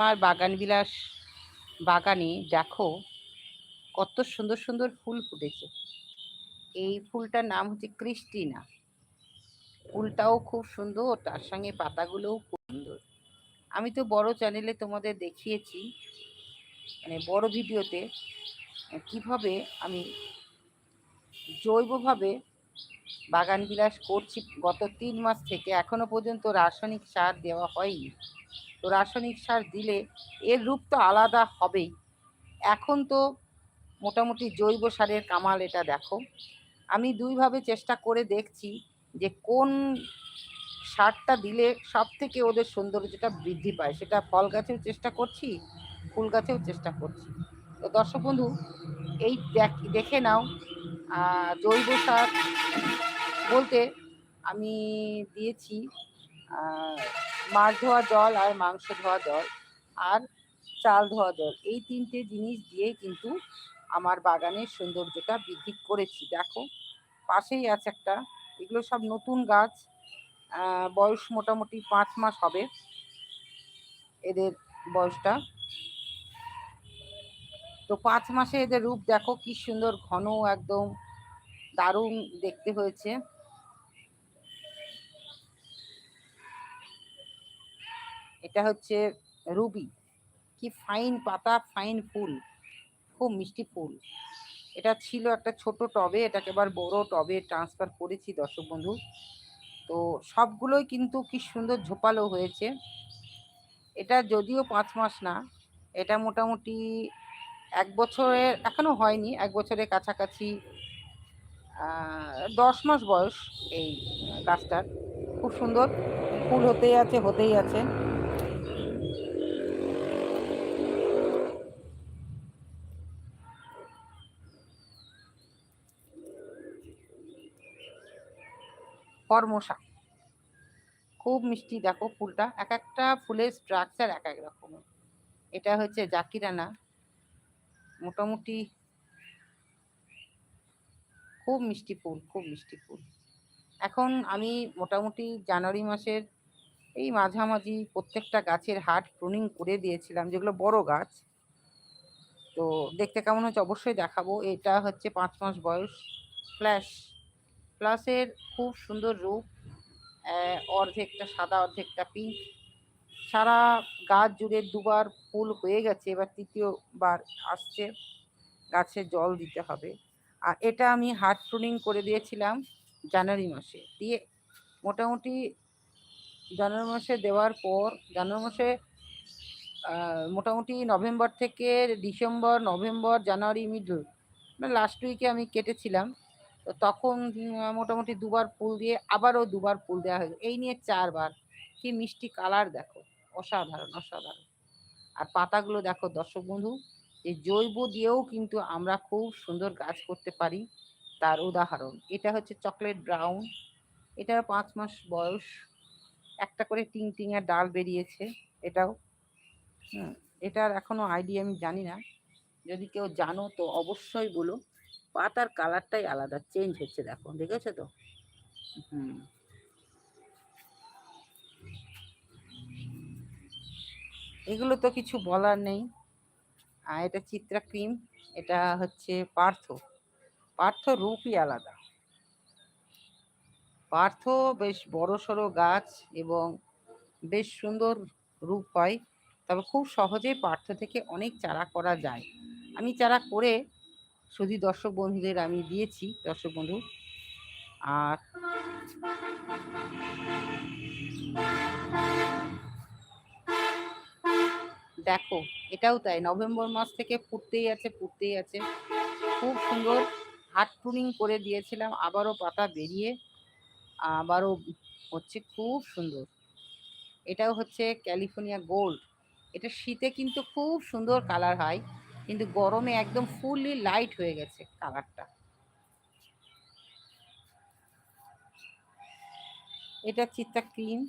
আমার বাগান বিলাস বাগানে দেখো কত সুন্দর সুন্দর ফুল ফুটেছে। এই ফুলটার নাম হচ্ছে ক্রিস্টিনা। ফুলটাও খুব সুন্দর, তার সঙ্গে পাতাগুলোও খুব সুন্দর। আমি তো বড় চ্যানেলে তোমাদের দেখিয়েছি মানে বড় ভিডিওতে, কীভাবে আমি জৈবভাবে বাগান বিলাস করছি গত তিন মাস থেকে, এখনও পর্যন্ত রাসায়নিক সার দেওয়া হয়নি। তো রাসায়নিক সার দিলে এর রূপ তো আলাদা হবেই। এখন তো মোটামুটি জৈব সারের কামাল এটা দেখো। আমি দুইভাবে চেষ্টা করে দেখছি যে কোন সারটা দিলে সব থেকে ওদের সৌন্দর্যটা বৃদ্ধি পায়। সেটা ফল গাছেও চেষ্টা করছি, ফুল গাছেও চেষ্টা করছি। তো দর্শক বন্ধু, এই দেখে নাও জৈব সার বলতে আমি দিয়েছি মাছ ধোয়া জল আর মাংস ধোয়া জল আর চাল ধোয়া জল। এই তিনটে জিনিস দিয়ে কিন্তু আমার বাগানের সৌন্দর্যটা বৃদ্ধি করেছি। দেখো, পাশেই আছে একটা, এগুলো সব নতুন গাছ। বয়স মোটামুটি পাঁচ মাস হবে এদের বয়সটা। তো পাঁচ মাসে এদের রূপ দেখো, কি সুন্দর, ঘন, একদম দারুণ দেখতে হয়েছে। এটা হচ্ছে রুবি। কি ফাইন পাতা ফাইন ফুল, খুব মিষ্টি ফুল। এটা ছিল একটা ছোট টবে, এটাকে এবার বড় টবে ট্রান্সফার করেছি দর্শক বন্ধু। তো সবগুলোই কিন্তু কি সুন্দর ঝোপালো হয়েছে। এটা যদিও পাঁচ মাস না, এটা মোটামুটি এক বছরের এখনও হয়নি, এক বছরের কাছাকাছি দশ মাস বয়স এই গাছটার। খুব সুন্দর, ফুল হতেই আছে হতেই আছে। কর্মশা খুব মিষ্টি দেখো ফুলটা, এক একটা ফুলের স্ট্রাকচার এক এক রকমের। এটা হচ্ছে জাকিরানা। মোটামুটি খুব মিষ্টি ফুল, খুব মিষ্টি ফুল। এখন আমি মোটামুটি জানুয়ারি মাসের এই মাঝামাঝি প্রত্যেকটা গাছের হাট প্রুনিং করে দিয়েছিলাম, যেগুলো বড় গাছ। তো দেখতে কেমন হচ্ছে অবশ্যই দেখাবো। এটা হচ্ছে পাঁচ মাস বয়স ফ্ল্যাশ প্লাসের খুব সুন্দর রূপ অর্ধেকটা সাদা, অর্ধেকটা পিঙ্ক সারা গাছ জুড়ে দুবার ফুল হয়ে গেছে, এবার তৃতীয়বার আসছে, গাছে জল দিতে হবে। আর এটা আমি হার্ট প্রুনিং করে দিয়েছিলাম জানুয়ারি মাসে। দিয়ে মোটামুটি জানুয়ারি মাসে দেওয়ার পর, জানুয়ারি মাসে মোটামুটি নভেম্বর থেকে ডিসেম্বর, নভেম্বর, জানুয়ারি, মিডল মানে লাস্ট উইকে আমি কেটেছিলাম। তো তখন মোটামুটি দুবার ফুল দিয়ে আবারও দুবার ফুল দেওয়া হয়েছে এই নিয়ে চারবার। কি মিষ্টি কালার দেখো। অসাধারণ অসাধারণ। আর পাতাগুলো দেখো দর্শক বন্ধু, যে জৈব দিয়েও কিন্তু আমরা খুব সুন্দর গাছ করতে পারি তার উদাহরণ। এটা হচ্ছে চকলেট ব্রাউন। এটার পাঁচ মাস বয়স। একটা করে টিং টিঙের ডাল বেরিয়েছে এটাও। হুম, এটার এখনও আইডিয়া আমি জানি না। যদি কেউ জানো তো অবশ্যই বলো। পাতার কালারটাই আলাদা চেঞ্জ হচ্ছে দেখো, দেখেছ তো? হুম। এগুলো তো কিছু বলার নেই। আর এটা চিত্রা ক্রিম, এটা হচ্ছে পার্থ। পার্থ রূপই আলাদা। পার্থ বেশ বড় সড়ো গাছ এবং বেশ সুন্দর রূপ হয়। তবে খুব সহজেই পার্থ থেকে অনেক চারা করা যায়। আমি চারা করে শুধু দর্শক বন্ধুদের আমি দিয়েছি, দর্শক বন্ধু। আর দেখো, এটাও তাই, নভেম্বর মাস থেকে ফুটতেই আছে ফুটতেই আছে। খুব সুন্দর হাট প্রুনিং করে দিয়েছিলাম, আবারও পাতা বেরিয়ে আবারও হচ্ছে খুব সুন্দর। এটাও হচ্ছে ক্যালিফোর্নিয়া গোল্ড। এটা শীতে কিন্তু খুব সুন্দর কালার হয়। কিন্তু গরমে একদম ফুললি লাইট হয়ে গেছে কালারটা এটা চিত্তা ক্রিম।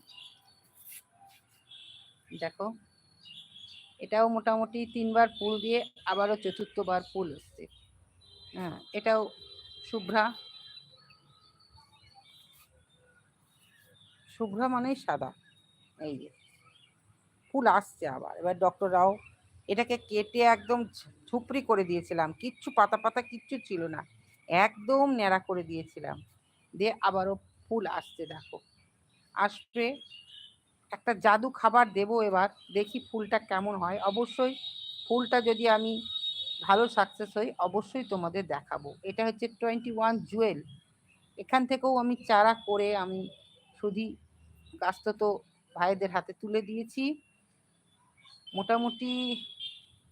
দেখো, এটাও মোটামুটি তিনবার ফুল দিয়ে আবারও চতুর্থবার ফুল এসছে। হ্যাঁ এটাও শুভ্রা। শুভ্রা মানেই সাদা। এই যে, ফুল আসছে আবার। এবার ডক্টর রাও এটাকে কেটে একদম ঝুপড়ি করে দিয়েছিলাম। কিচ্ছু পাতা পাতা কিচ্ছু ছিল না। একদম ন্যাড়া করে দিয়েছিলাম। দিয়ে আবারও ফুল আসছে, দেখো। আসবে একটা জাদু খাবার দেবো এবার। দেখি ফুলটা কেমন হয়। অবশ্যই ফুলটা যদি আমি ভালো সাকসেস হই, অবশ্যই তোমাদের দেখাবো। এটা হচ্ছে টোয়েন্টি ওয়ান জুয়েল এখান থেকেও আমি চারা করে আমি শুধু গাছটা তো ভাইদের হাতে তুলে দিয়েছি। মোটামুটি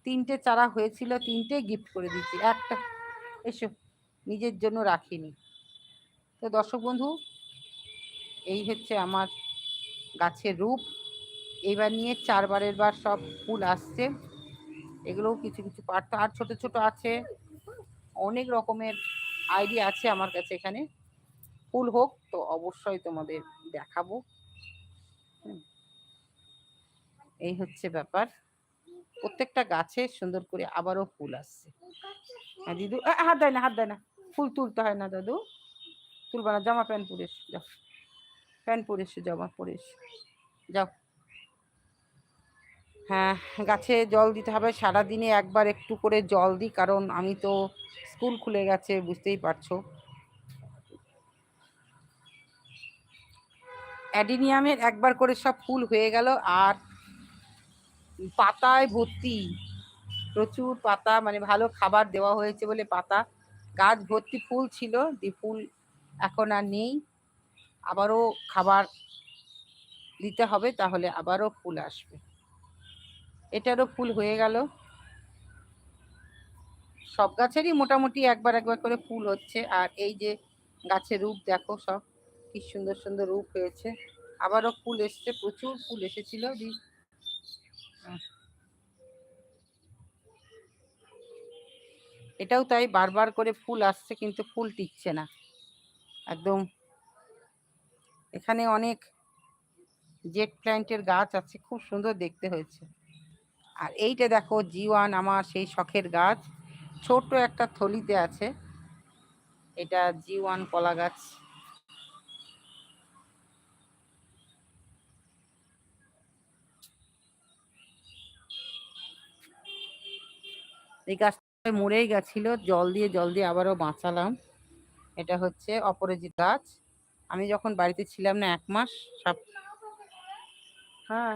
তিনটে চারা হয়েছিল, তিনটে গিফট করে দিচ্ছি একটা এসো, নিজের জন্য রাখিনি। তো দর্শক বন্ধু, এই হচ্ছে আমার গাছের রূপ। এইবার নিয়ে চারবারের বার সব ফুল আসছে। এগুলোও কিছু কিছু পার্ট আর ছোট ছোট আছে। অনেক রকমের আইডিয়া আছে আমার কাছে এখানে। ফুল হোক, তো অবশ্যই তোমাদের দেখাবো। এই হচ্ছে ব্যাপার। প্রত্যেকটা গাছে সুন্দর করে আবারও ফুল আসছে। হ্যাঁ দিদু হাত দেয় না, হাত দেয় না। ফুল তুলতে হয় না দাদু। তুলবা না, জামা প্যান্ট পরে এসো, যাও। প্যান্ট পরে এসো, জামা পরে এসো। যাও। হ্যাঁ গাছে জল দিতে হবে। সারাদিনে একবার একটু করে জল দিই, কারণ আমি তো স্কুল খুলে গেছে, বুঝতেই পারছ। অ্যাডিনিয়ামের একবার করে সব ফুল হয়ে গেল, আর পাতায় ভর্তি। প্রচুর পাতা মানে ভালো খাবার দেওয়া হয়েছে বলে পাতা। গাছ ভর্তি ফুল ছিল যে ফুল এখন আর নেই। আবারও খাবার দিতে হবে, তাহলে আবারও ফুল আসবে। এটারও ফুল হয়ে গেল। সব গাছেরই মোটামুটি একবার একবার করে ফুল হচ্ছে। আর এই যে গাছের রূপ দেখো সব, কি সুন্দর সুন্দর রূপ হয়েছে। আবারও ফুল এসছে, প্রচুর ফুল এসেছিল। এটাও তাই বারবার করে ফুল আসছে কিন্তু ফুল টিকছে না। একদম এখানে অনেক জেট প্ল্যান্টের গাছ আছে, খুব সুন্দর দেখতে হয়েছে। আর এইটা দেখো জিওয়ান আমার সেই শখের গাছ। ছোট একটা থলিতে আছে। এটা জিওয়ান কলা গাছ। এই গাছটা মরেই গেছিল। জল দিয়ে জল দিয়ে আবারও বাঁচালাম। এটা হচ্ছে অপরাজিত গাছ। আমি যখন বাড়িতে ছিলাম না এক মাস, সব হ্যাঁ।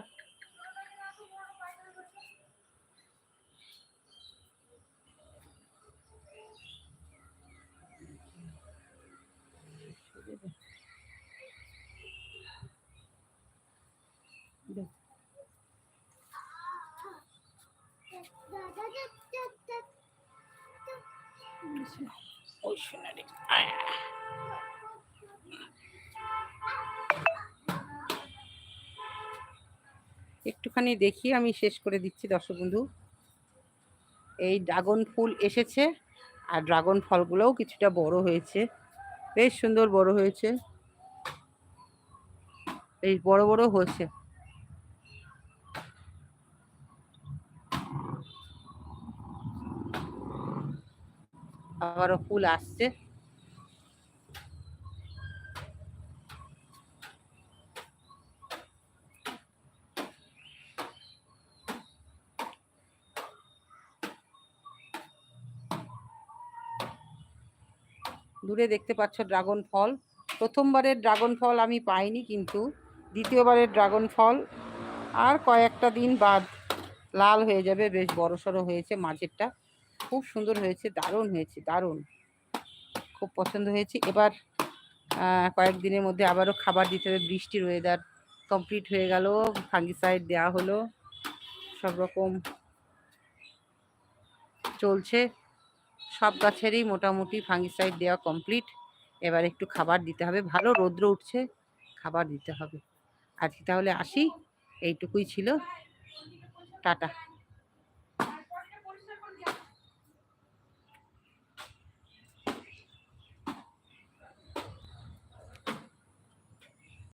একটুখানি দেখি, আমি শেষ করে দিচ্ছি দর্শক বন্ধু এই ড্রাগন ফুল এসেছে আর ড্রাগন ফলগুলোও কিছুটা বড় হয়েছে। বেশ সুন্দর বড় হয়েছে। বেশ বড় বড় হয়েছে। আবারও ফুল আসছে। দূরে দেখতে পাচ্ছ ড্রাগন ফল। প্রথমবারের ড্রাগন ফল আমি পাইনি কিন্তু, দ্বিতীয়বারের ড্রাগন ফল। আর কয়েকটা দিন বাদ লাল হয়ে যাবে, বেশ বড় সড়ো হয়েছে মাঝেরটা। খুব সুন্দর হয়েছে, দারুণ হয়েছে, দারুণ। খুব পছন্দ হয়েছে। এবার কয়েকদিনের মধ্যে আবারও খাবার দিতে হবে। বৃষ্টির ওয়েদার কমপ্লিট হয়ে গেল ফাঙ্গিসাইড দেওয়া হলো। সব রকম চলছে। সব গাছেরই মোটামুটি ফাঙ্গিসাইড দেওয়া কমপ্লিট এবার একটু খাবার দিতে হবে। ভালো রৌদ্র উঠছে, খাবার দিতে হবে। আজকে তাহলে আসি। এইটুকুই ছিল। টাটা।